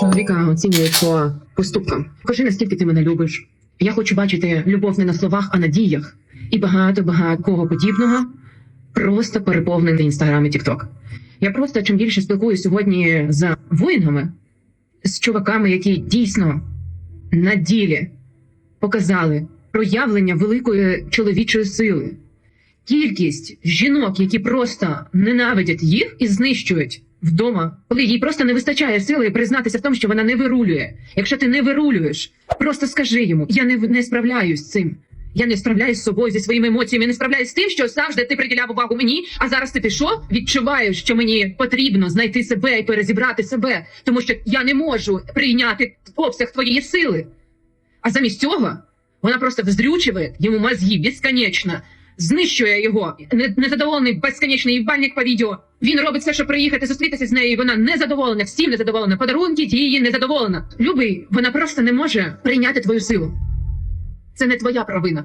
Чоловіка оцінюють по поступкам. Кажи, наскільки ти мене любиш. Я хочу бачити любов не на словах, а на діях. І багато багато кого подібного просто переповнений інстаграм і тікток. Я просто чим більше спілкуюся сьогодні з воїнами, з чуваками, які дійсно на ділі показали проявлення великої чоловічої сили. Кількість жінок, які просто ненавидять їх і знищують вдома, коли їй просто не вистачає сили признатися в тому, що вона не вирулює. Якщо ти не вирулюєш, просто скажи йому: я не, не справляюсь з цим. Я не справляюсь з собою зі своїми емоціями, не справляюсь з тим, що завжди ти приділяв увагу мені, а зараз ти пішов, відчуваєш, що мені потрібно знайти себе і перезібрати себе, тому що я не можу прийняти обсяг твоєї сили. А замість цього вона просто вздрючує йому мозги безконечно, знищує його. Незадоволений безконечний їбальник по відео. Він робить все, щоб приїхати зустрітися з нею. і Вона незадоволена, всім незадоволена. Подарунки її незадоволена. Любий, вона просто не може прийняти твою силу. Це не твоя провина,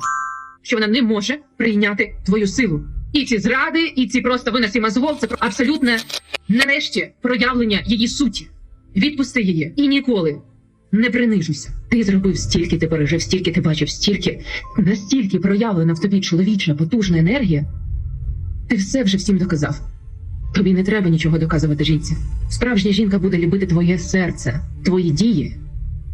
що вона не може прийняти твою силу. І ці зради, і ці просто виносі мозгов, це абсолютне нарешті проявлення її суті. Відпусти її і ніколи не принижуйся. Ти зробив стільки, ти пережив, стільки ти бачив, стільки настільки проявлена в тобі чоловіча потужна енергія. Ти все вже всім доказав. Тобі не треба нічого доказувати жінці. Справжня жінка буде любити твоє серце, твої дії.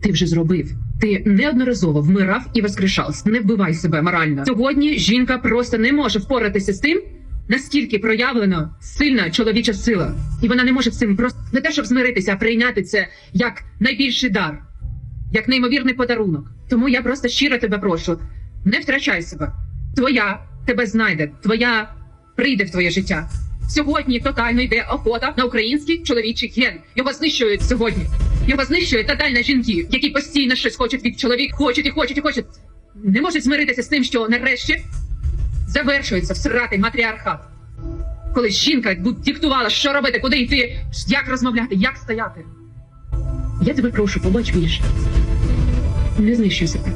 Ти вже зробив. Ти неодноразово вмирав і воскрешав. Не вбивай себе морально. Сьогодні жінка просто не може впоратися з тим, наскільки проявлена сильна чоловіча сила, і вона не може з цим просто не те, щоб змиритися, а прийняти це як найбільший дар, як неймовірний подарунок. Тому я просто щиро тебе прошу: не втрачай себе. Твоя тебе знайде, твоя прийде в твоє життя. Сьогодні тотально йде охота на український чоловічий ген. Його знищують сьогодні. Його знищують тотально жінки, які постійно щось хочуть від чоловіка, хочуть і хочуть і хочуть. Не можуть змиритися з тим, що нарешті завершується всратий матріархат. Коли жінка диктувала, що робити, куди йти, як розмовляти, як стояти. Я тебе прошу, побач більше. Не знищуй себе.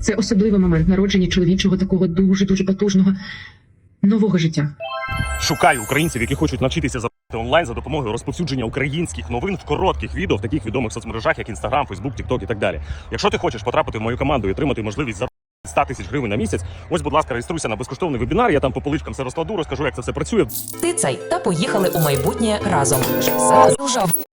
Це особливий момент народження чоловічого такого дуже дуже потужного нового життя. Шукаю українців, які хочуть навчитися за онлайн за допомогою розповсюдження українських новин в коротких відео в таких відомих соцмережах, як Instagram, Facebook, TikTok і так далі. Якщо ти хочеш потрапити в мою команду і отримати можливість за 100 тисяч гривень на місяць, ось, будь ласка, реєструйся на безкоштовний вебінар. Я там по поличкам все розкладу, розкажу, як це все працює. Ти цей та поїхали у майбутнє разом.